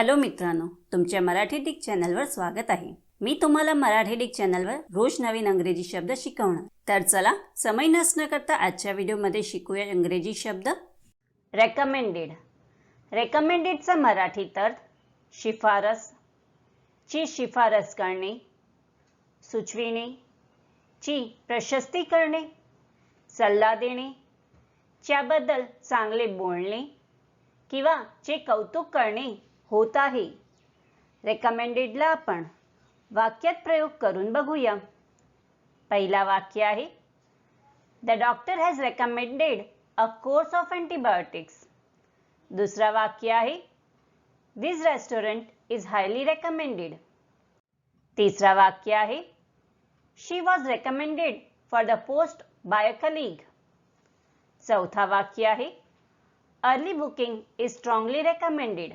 Hello मित्रांनो तुमच्या Marathi Dick चॅनलवर स्वागत आहे. मी तुम्हाला मराठी डिक चॅनलवर रोज नवीन अंग्रेजी शब्द शिकवणार. तर चला समय नसणं करता आजच्या व्हिडिओमध्ये शिकूया इंग्रजी शब्द. रेकमेंडेड रेकमेंडेडचा मराठी तर शिफारस. ची शिफारस करणे. सुचविणे. ची प्रशस्ती करणे. सल्ला देणे. च्याबद्दल चांगले बोलणे. किंवा चे कौतुक करणे. होत आहे. रेकमेंडेडला आपण वाक्यात प्रयोग करून बघूया. पहिला वाक्य आहे the doctor has recommended a course of antibiotics दुसरा वाक्य आहे this restaurant is highly recommended तिसरा वाक्य आहे she was recommended for the post by a colleague चौथा वाक्य आहे early booking is strongly recommended